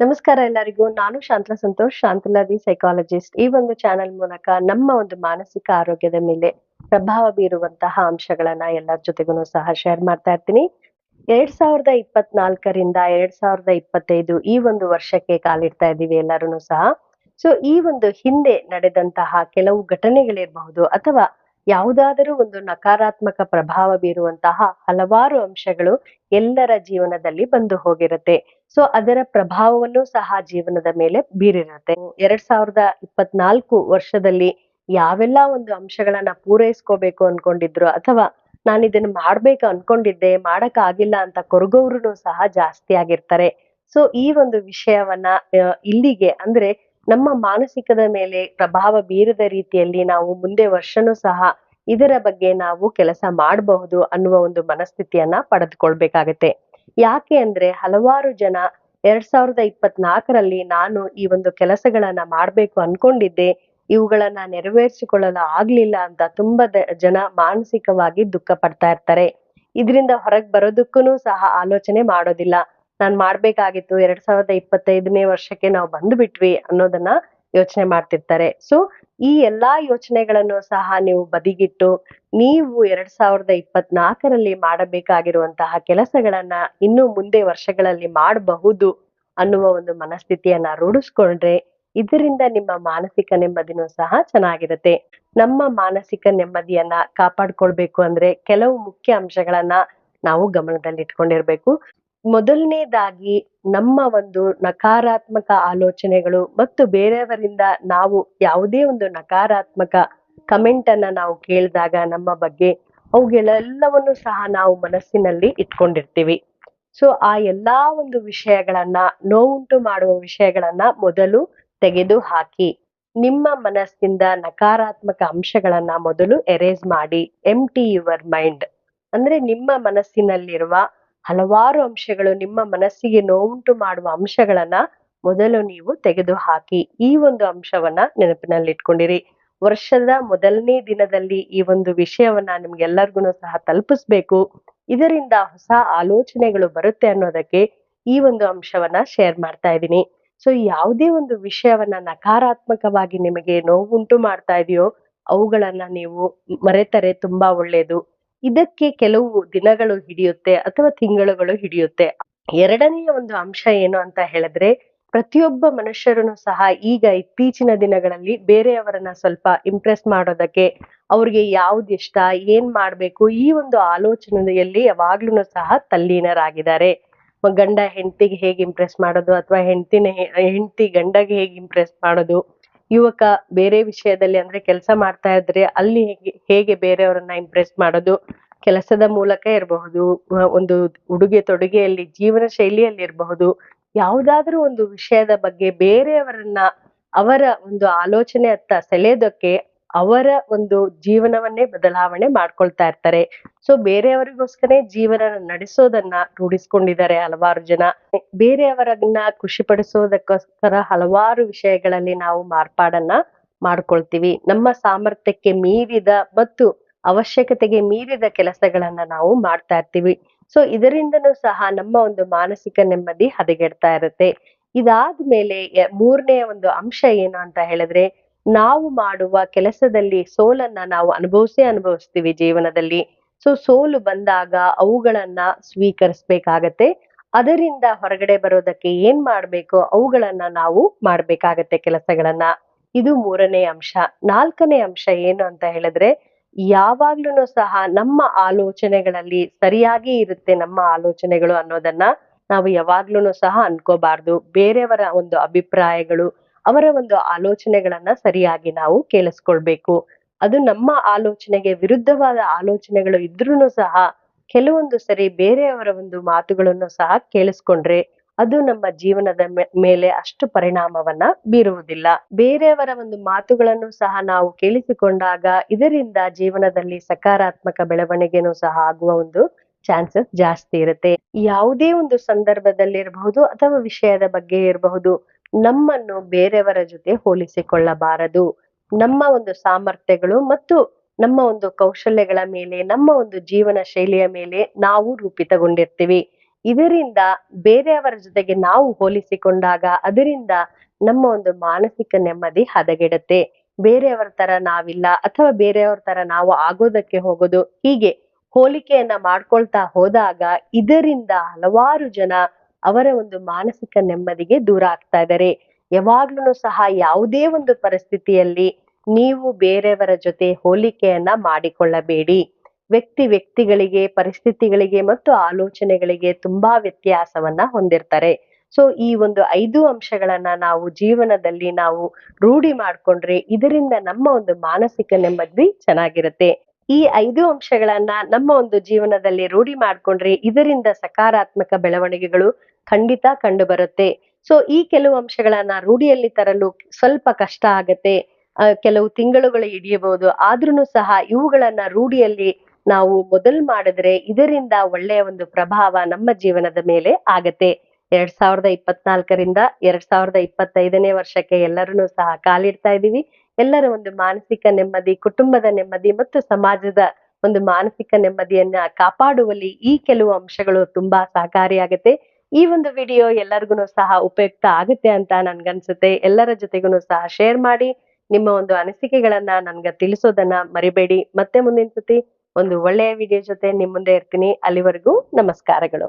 ನಮಸ್ಕಾರ ಎಲ್ಲರಿಗೂ. ನಾನು ಶಾಂತಲಾ ಸಂತೋಷ್, ಶಾಂತಲಾದಿ ಸೈಕಾಲಜಿಸ್ಟ್ ಈ ಒಂದು ಚಾನೆಲ್ ಮೂಲಕ ನಮ್ಮ ಒಂದು ಮಾನಸಿಕ ಆರೋಗ್ಯದ ಮೇಲೆ ಪ್ರಭಾವ ಬೀರುವಂತಹ ಅಂಶಗಳನ್ನ ಎಲ್ಲರ ಜೊತೆಗೂ ಸಹ ಶೇರ್ ಮಾಡ್ತಾ ಇರ್ತೀನಿ. ಎರಡ್ ಸಾವಿರದ ಇಪ್ಪತ್ನಾಲ್ಕರಿಂದ ಎರಡ್ ಸಾವಿರದ ಇಪ್ಪತ್ತೈದು ಈ ಒಂದು ವರ್ಷಕ್ಕೆ ಕಾಲಿಡ್ತಾ ಇದ್ದೀವಿ ಎಲ್ಲರೂ ಸಹ. ಸೊ ಈ ಒಂದು ಹಿಂದೆ ನಡೆದಂತಹ ಕೆಲವು ಘಟನೆಗಳಿರಬಹುದು ಅಥವಾ ಯಾವುದಾದರೂ ಒಂದು ನಕಾರಾತ್ಮಕ ಪ್ರಭಾವ ಬೀರುವಂತಹ ಹಲವಾರು ಅಂಶಗಳು ಎಲ್ಲರ ಜೀವನದಲ್ಲಿ ಬಂದು ಹೋಗಿರುತ್ತೆ. ಸೊ, ಅದರ ಪ್ರಭಾವವನ್ನು ಸಹ ಜೀವನದ ಮೇಲೆ ಬೀರಿರುತ್ತೆ. ಎರಡ್ ಸಾವಿರದ ಇಪ್ಪತ್ನಾಲ್ಕು ವರ್ಷದಲ್ಲಿ ಯಾವೆಲ್ಲ ಒಂದು ಅಂಶಗಳನ್ನ ಪೂರೈಸ್ಕೋಬೇಕು ಅನ್ಕೊಂಡಿದ್ರು ಅಥವಾ ನಾನು ಇದನ್ನ ಮಾಡ್ಬೇಕು ಅನ್ಕೊಂಡಿದ್ದೆ, ಮಾಡಕ್ ಆಗಿಲ್ಲ ಅಂತ ಕೊರಗೋರು ಸಹ ಜಾಸ್ತಿ ಆಗಿರ್ತಾರೆ. ಸೊ, ಈ ಒಂದು ವಿಷಯವನ್ನ ಇಲ್ಲಿಗೆ ಅಂದ್ರೆ ನಮ್ಮ ಮಾನಸಿಕದ ಮೇಲೆ ಪ್ರಭಾವ ಬೀರದ ರೀತಿಯಲ್ಲಿ ನಾವು ಮುಂದೆ ವರ್ಷನೂ ಸಹ ಇದರ ಬಗ್ಗೆ ನಾವು ಕೆಲಸ ಮಾಡಬಹುದು ಅನ್ನುವ ಒಂದು ಮನಸ್ಥಿತಿಯನ್ನ ಪಡೆದುಕೊಳ್ಬೇಕಾಗತ್ತೆ. ಯಾಕೆ ಅಂದ್ರೆ ಹಲವಾರು ಜನ ಎರಡ್ ಸಾವಿರದ ಇಪ್ಪತ್ನಾಲ್ಕರಲ್ಲಿ ನಾನು ಈ ಒಂದು ಕೆಲಸಗಳನ್ನ ಮಾಡ್ಬೇಕು ಅನ್ಕೊಂಡಿದ್ದೆ. ಇವುಗಳನ್ನ ನೆರವೇರಿಸಿಕೊಳ್ಳಲು ಆಗ್ಲಿಲ್ಲ ಅಂತ ತುಂಬಾ ಜನ ಮಾನಸಿಕವಾಗಿ ದುಃಖ ಪಡ್ತಾ ಇರ್ತಾರೆ. ಇದರಿಂದ ಹೊರಗೆ ಬರೋದಕ್ಕೂ ಸಹ ಆಲೋಚನೆ ಮಾಡೋದಿಲ್ಲ. ನಾನ್ ಮಾಡ್ಬೇಕಾಗಿತ್ತು ಎರಡ್ ಸಾವಿರದ ಇಪ್ಪತ್ತೈದನೇ ವರ್ಷಕ್ಕೆ ನಾವು ಬಂದ್ಬಿಟ್ವಿ ಅನ್ನೋದನ್ನ ಯೋಚನೆ ಮಾಡ್ತಿರ್ತಾರೆ. ಸೊ ಈ ಎಲ್ಲಾ ಯೋಚನೆಗಳನ್ನು ಸಹ ನೀವು ಬದಿಗಿಟ್ಟು ನೀವು ಎರಡ್ ಸಾವಿರದ ಇಪ್ಪತ್ನಾಲ್ಕರಲ್ಲಿ ಮಾಡಬೇಕಾಗಿರುವಂತಹ ಕೆಲಸಗಳನ್ನ ಇನ್ನು ಮುಂದೆ ವರ್ಷಗಳಲ್ಲಿ ಮಾಡಬಹುದು ಅನ್ನುವ ಒಂದು ಮನಸ್ಥಿತಿಯನ್ನ ರೂಢಿಸ್ಕೊಂಡ್ರೆ ಇದರಿಂದ ನಿಮ್ಮ ಮಾನಸಿಕ ನೆಮ್ಮದಿನೂ ಸಹ ಚೆನ್ನಾಗಿರುತ್ತೆ. ನಮ್ಮ ಮಾನಸಿಕ ನೆಮ್ಮದಿಯನ್ನ ಕಾಪಾಡ್ಕೊಳ್ಬೇಕು ಅಂದ್ರೆ ಕೆಲವು ಮುಖ್ಯ ಅಂಶಗಳನ್ನ ನಾವು ಗಮನದಲ್ಲಿ ಇಟ್ಕೊಂಡಿರ್ಬೇಕು ಮೊದಲನೇದಾಗಿ ನಮ್ಮ ಒಂದು ನಕಾರಾತ್ಮಕ ಆಲೋಚನೆಗಳು ಮತ್ತು ಬೇರೆಯವರಿಂದ ನಾವು ಯಾವುದೇ ಒಂದು ನಕಾರಾತ್ಮಕ ಕಮೆಂಟ್ ಅನ್ನ ನಾವು ಕೇಳಿದಾಗ ನಮ್ಮ ಬಗ್ಗೆ ಅವುಗಳೆಲ್ಲವನ್ನು ಸಹ ನಾವು ಮನಸ್ಸಿನಲ್ಲಿ ಇಟ್ಕೊಂಡಿರ್ತೀವಿ. ಸೊ ಆ ಎಲ್ಲಾ ಒಂದು ವಿಷಯಗಳನ್ನ, ನೋವುಂಟು ಮಾಡುವ ವಿಷಯಗಳನ್ನ ಮೊದಲು ತೆಗೆದು ಹಾಕಿ ನಿಮ್ಮ ಮನಸ್ಸಿಂದ ನಕಾರಾತ್ಮಕ ಅಂಶಗಳನ್ನ ಮೊದಲು ಎರೇಸ್ ಮಾಡಿ ಎಂಟಿ ಯುವರ್ ಮೈಂಡ್ ಅಂದ್ರೆ ನಿಮ್ಮ ಮನಸ್ಸಿನಲ್ಲಿರುವ ಹಲವಾರು ಅಂಶಗಳು ನಿಮ್ಮ ಮನಸ್ಸಿಗೆ ನೋವುಂಟು ಮಾಡುವ ಅಂಶಗಳನ್ನ ಮೊದಲು ನೀವು ತೆಗೆದು ಹಾಕಿ ಈ ಒಂದು ಅಂಶವನ್ನ ನೆನಪಿನಲ್ಲಿಟ್ಕೊಂಡಿರಿ. ವರ್ಷದ ಮೊದಲನೇ ದಿನದಲ್ಲಿ ಈ ಒಂದು ವಿಷಯವನ್ನ ನಿಮ್ಗೆಲ್ಲರಿಗೂ ಸಹ ತಲುಪಿಸ್ಬೇಕು. ಇದರಿಂದ ಹೊಸ ಆಲೋಚನೆಗಳು ಬರುತ್ತೆ ಅನ್ನೋದಕ್ಕೆ ಈ ಒಂದು ಅಂಶವನ್ನ ಶೇರ್ ಮಾಡ್ತಾ ಇದ್ದೀನಿ. ಸೊ, ಯಾವುದೇ ಒಂದು ವಿಷಯವನ್ನ ನಕಾರಾತ್ಮಕವಾಗಿ ನಿಮಗೆ ನೋವುಂಟು ಮಾಡ್ತಾ ಇದೆಯೋ, ಅವುಗಳನ್ನ ನೀವು ಮರೆತರೆ ತುಂಬಾ ಒಳ್ಳೆಯದು ಇದಕ್ಕೆ ಕೆಲವು ದಿನಗಳು ಹಿಡಿಯುತ್ತೆ ಅಥವಾ ತಿಂಗಳುಗಳು ಹಿಡಿಯುತ್ತೆ. ಎರಡನೆಯ ಒಂದು ಅಂಶ ಏನು ಅಂತ ಹೇಳಿದ್ರೆ, ಪ್ರತಿಯೊಬ್ಬ ಮನುಷ್ಯರನ್ನು ಸಹ ಈಗ ಇತ್ತೀಚಿನ ದಿನಗಳಲ್ಲಿ ಬೇರೆಯವರನ್ನ ಸ್ವಲ್ಪ ಇಂಪ್ರೆಸ್ ಮಾಡೋದಕ್ಕೆ ಅವ್ರಿಗೆ ಯಾವ್ದು ಇಷ್ಟ, ಏನ್ ಮಾಡ್ಬೇಕು, ಈ ಒಂದು ಆಲೋಚನೆಯಲ್ಲಿ ಯಾವಾಗ್ಲೂ ಸಹ ತಲ್ಲೀನರಾಗಿದ್ದಾರೆ. ಗಂಡ ಹೆಂಡತಿಗೆ ಹೇಗೆ ಇಂಪ್ರೆಸ್ ಮಾಡೋದು ಅಥವಾ ಹೆಂಡತಿನ ಹೆಂಡತಿ ಗಂಡಗೆ ಹೇಗೆ ಇಂಪ್ರೆಸ್ ಮಾಡೋದು ಯುವಕ ಬೇರೆ ವಿಷಯದಲ್ಲಿ ಅಂದ್ರೆ ಕೆಲಸ ಮಾಡ್ತಾ ಇದ್ರೆ ಅಲ್ಲಿ ಹೇಗೆ ಹೇಗೆ ಬೇರೆಯವರನ್ನ ಇಂಪ್ರೆಸ್ ಮಾಡೋದು? ಕೆಲಸದ ಮೂಲಕ ಇರಬಹುದು ಒಂದು ಉಡುಗೆ ತೊಡುಗೆಯಲ್ಲಿ, ಜೀವನ ಶೈಲಿಯಲ್ಲಿ ಇರಬಹುದು. ಯಾವುದಾದ್ರೂ ಒಂದು ವಿಷಯದ ಬಗ್ಗೆ ಬೇರೆಯವರನ್ನ ಅವರ ಒಂದು ಆಲೋಚನೆ ಅತ್ತ ಸೆಳೆಯೋದಕ್ಕೆ ಅವರ ಒಂದು ಜೀವನವನ್ನೇ ಬದಲಾವಣೆ ಮಾಡ್ಕೊಳ್ತಾ ಇರ್ತಾರೆ. ಸೊ ಬೇರೆಯವರಿಗೋಸ್ಕರ ಜೀವನ ನಡೆಸೋದನ್ನ ರೂಢಿಸ್ಕೊಂಡಿದ್ದಾರೆ ಹಲವಾರು ಜನ. ಬೇರೆಯವರನ್ನ ಖುಷಿ ಪಡಿಸೋದಕ್ಕೋಸ್ಕರ ಹಲವಾರು ವಿಷಯಗಳಲ್ಲಿ ನಾವು ಮಾರ್ಪಾಡನ್ನ ಮಾಡ್ಕೊಳ್ತೀವಿ. ನಮ್ಮ ಸಾಮರ್ಥ್ಯಕ್ಕೆ ಮೀರಿದ ಮತ್ತು ಅವಶ್ಯಕತೆಗೆ ಮೀರಿದ ಕೆಲಸಗಳನ್ನ ನಾವು ಮಾಡ್ತಾ ಇರ್ತೀವಿ. ಸೊ ಇದರಿಂದನೂ ಸಹ ನಮ್ಮ ಒಂದು ಮಾನಸಿಕ ನೆಮ್ಮದಿ ಹದಗೆಡ್ತಾ ಇರುತ್ತೆ. ಇದಾದ್ಮೇಲೆ ಮೂರನೇ ಒಂದು ಅಂಶ ಏನು ಅಂತ ಹೇಳಿದ್ರೆ ನಾವು ಮಾಡುವ ಕೆಲಸದಲ್ಲಿ ಸೋಲನ್ನ ನಾವು ಅನುಭವಿಸೇ ಅನುಭವಿಸ್ತೀವಿ ಜೀವನದಲ್ಲಿ. ಸೊ ಸೋಲು ಬಂದಾಗ ಅವುಗಳನ್ನ ಸ್ವೀಕರಿಸ್ಬೇಕಾಗತ್ತೆ. ಅದರಿಂದ ಹೊರಗಡೆ ಬರೋದಕ್ಕೆ ಏನ್ ಮಾಡ್ಬೇಕು? ಅವುಗಳನ್ನ ನಾವು ಮಾಡ್ಬೇಕಾಗತ್ತೆ ಕೆಲಸಗಳನ್ನ. ಇದು ಮೂರನೇ ಅಂಶ. ನಾಲ್ಕನೇ ಅಂಶ ಏನು ಅಂತ ಹೇಳಿದ್ರೆ ಯಾವಾಗ್ಲೂ ಸಹ ನಮ್ಮ ಆಲೋಚನೆಗಳಲ್ಲಿ ಸರಿಯಾಗಿ ಇರುತ್ತೆ ನಮ್ಮ ಆಲೋಚನೆಗಳು ಅನ್ನೋದನ್ನ ನಾವು ಯಾವಾಗ್ಲೂ ಸಹ ಅನ್ಕೋಬಾರ್ದು. ಬೇರೆಯವರ ಒಂದು ಅಭಿಪ್ರಾಯಗಳು ಅವರ ಒಂದು ಆಲೋಚನೆಗಳನ್ನ ಸರಿಯಾಗಿ ನಾವು ಕೇಳಿಸ್ಕೊಳ್ಬೇಕು. ಅದು ನಮ್ಮ ಆಲೋಚನೆಗೆ ವಿರುದ್ಧವಾದ ಆಲೋಚನೆಗಳು ಇದ್ರೂ ಸಹ ಕೆಲವೊಂದು ಸರಿ ಬೇರೆಯವರ ಒಂದು ಮಾತುಗಳನ್ನು ಸಹ ಕೇಳಿಸ್ಕೊಂಡ್ರೆ ಅದು ನಮ್ಮ ಜೀವನದ ಮೇಲೆ ಅಷ್ಟು ಪರಿಣಾಮವನ್ನ ಬೀರುವುದಿಲ್ಲ. ಬೇರೆಯವರ ಒಂದು ಮಾತುಗಳನ್ನು ಸಹ ನಾವು ಕೇಳಿಸಿಕೊಂಡಾಗ ಇದರಿಂದ ಜೀವನದಲ್ಲಿ ಸಕಾರಾತ್ಮಕ ಬೆಳವಣಿಗೆನೂ ಸಹ ಆಗುವ ಒಂದು ಚಾನ್ಸಸ್ ಜಾಸ್ತಿ ಇರುತ್ತೆ. ಯಾವುದೇ ಒಂದು ಸಂದರ್ಭದಲ್ಲಿರಬಹುದು ಅಥವಾ ವಿಷಯದ ಬಗ್ಗೆ ಇರಬಹುದು ನಮ್ಮನ್ನು ಬೇರೆಯವರ ಜೊತೆ ಹೋಲಿಸಿಕೊಳ್ಳಬಾರದು. ನಮ್ಮ ಒಂದು ಸಾಮರ್ಥ್ಯಗಳು ಮತ್ತು ನಮ್ಮ ಒಂದು ಕೌಶಲ್ಯಗಳ ಮೇಲೆ, ನಮ್ಮ ಒಂದು ಜೀವನ ಶೈಲಿಯ ಮೇಲೆ ನಾವು ರೂಪಿತಗೊಂಡಿರ್ತೀವಿ. ಇದರಿಂದ ಬೇರೆಯವರ ಜೊತೆಗೆ ನಾವು ಹೋಲಿಸಿಕೊಂಡಾಗ ಅದರಿಂದ ನಮ್ಮ ಒಂದು ಮಾನಸಿಕ ನೆಮ್ಮದಿ ಹದಗೆಡುತ್ತೆ. ಬೇರೆಯವರ ತರ ನಾವಿಲ್ಲ ಅಥವಾ ಬೇರೆಯವರ ತರ ನಾವು ಆಗೋದಕ್ಕೆ ಹೋಗೋದು ಹೀಗೆ ಹೋಲಿಕೆಯನ್ನ ಮಾಡ್ಕೊಳ್ತಾ ಹೋದಾಗ ಇದರಿಂದ ಹಲವಾರು ಜನ ಅವರ ಒಂದು ಮಾನಸಿಕ ನೆಮ್ಮದಿಗೆ ದೂರ ಆಗ್ತಾ ಇದ್ದಾರೆ. ಯಾವಾಗ್ಲೂ ಸಹ ಯಾವುದೇ ಒಂದು ಪರಿಸ್ಥಿತಿಯಲ್ಲಿ ನೀವು ಬೇರೆಯವರ ಜೊತೆ ಹೋಲಿಕೆಯನ್ನ ಮಾಡಿಕೊಳ್ಳಬೇಡಿ. ವ್ಯಕ್ತಿ ವ್ಯಕ್ತಿಗಳಿಗೆ, ಪರಿಸ್ಥಿತಿಗಳಿಗೆ ಮತ್ತು ಆಲೋಚನೆಗಳಿಗೆ ತುಂಬಾ ವ್ಯತ್ಯಾಸವನ್ನ ಹೊಂದಿರ್ತಾರೆ. ಸೊ ಈ ಒಂದು ಐದು ಅಂಶಗಳನ್ನ ನಾವು ಜೀವನದಲ್ಲಿ ನಾವು ರೂಢಿ ಮಾಡ್ಕೊಂಡ್ರೆ ಇದರಿಂದ ನಮ್ಮ ಒಂದು ಮಾನಸಿಕ ನೆಮ್ಮದಿ ಚೆನ್ನಾಗಿರುತ್ತೆ. ಈ ಐದು ಅಂಶಗಳನ್ನ ನಮ್ಮ ಒಂದು ಜೀವನದಲ್ಲಿ ರೂಢಿ ಮಾಡ್ಕೊಂಡ್ರೆ ಇದರಿಂದ ಸಕಾರಾತ್ಮಕ ಬೆಳವಣಿಗೆಗಳು ಖಂಡಿತ ಕಂಡು ಬರುತ್ತೆ ಸೊ ಈ ಕೆಲವು ಅಂಶಗಳನ್ನ ರೂಢಿಯಲ್ಲಿ ತರಲು ಸ್ವಲ್ಪ ಕಷ್ಟ ಆಗತ್ತೆ. ಕೆಲವು ತಿಂಗಳುಗಳು ಹಿಡಿಯಬಹುದು. ಆದ್ರೂ ಸಹ ಇವುಗಳನ್ನ ರೂಢಿಯಲ್ಲಿ ನಾವು ಮೊದಲು ಮಾಡಿದ್ರೆ ಇದರಿಂದ ಒಳ್ಳೆಯ ಒಂದು ಪ್ರಭಾವ ನಮ್ಮ ಜೀವನದ ಮೇಲೆ ಆಗತ್ತೆ. ಎರಡ್ ಸಾವಿರದ ಇಪ್ಪತ್ನಾಲ್ಕರಿಂದ ಎರಡ್ ಸಾವಿರದ ಇಪ್ಪತ್ತೈದನೇ ವರ್ಷಕ್ಕೆ ಎಲ್ಲರೂ ಸಹ ಕಾಲಿಡ್ತಾ ಇದೀವಿ ಎಲ್ಲರ ಒಂದು ಮಾನಸಿಕ ನೆಮ್ಮದಿ, ಕುಟುಂಬದ ನೆಮ್ಮದಿ ಮತ್ತು ಸಮಾಜದ ಒಂದು ಮಾನಸಿಕ ನೆಮ್ಮದಿಯನ್ನ ಕಾಪಾಡುವಲ್ಲಿ ಈ ಕೆಲವು ಅಂಶಗಳು ತುಂಬಾ ಸಹಕಾರಿಯಾಗತ್ತೆ. ಈ ಒಂದು ವಿಡಿಯೋ ಎಲ್ಲರಿಗೂ ಸಹ ಉಪಯುಕ್ತ ಆಗುತ್ತೆ ಅಂತ ನನ್ಗನ್ಸುತ್ತೆ. ಎಲ್ಲರ ಜೊತೆಗೂ ಸಹ ಶೇರ್ ಮಾಡಿ. ನಿಮ್ಮ ಒಂದು ಅನಿಸಿಕೆಗಳನ್ನ ನನ್ಗೆ ತಿಳಿಸೋದನ್ನ ಮರಿಬೇಡಿ. ಮತ್ತೆ ಮುಂದಿನ ಸತಿ ಒಂದು ಒಳ್ಳೆಯ ವಿಡಿಯೋ ಜೊತೆ ನಿಮ್ಮ ಮುಂದೆ ಇರ್ತೀನಿ. ಅಲ್ಲಿವರೆಗೂ ನಮಸ್ಕಾರಗಳು.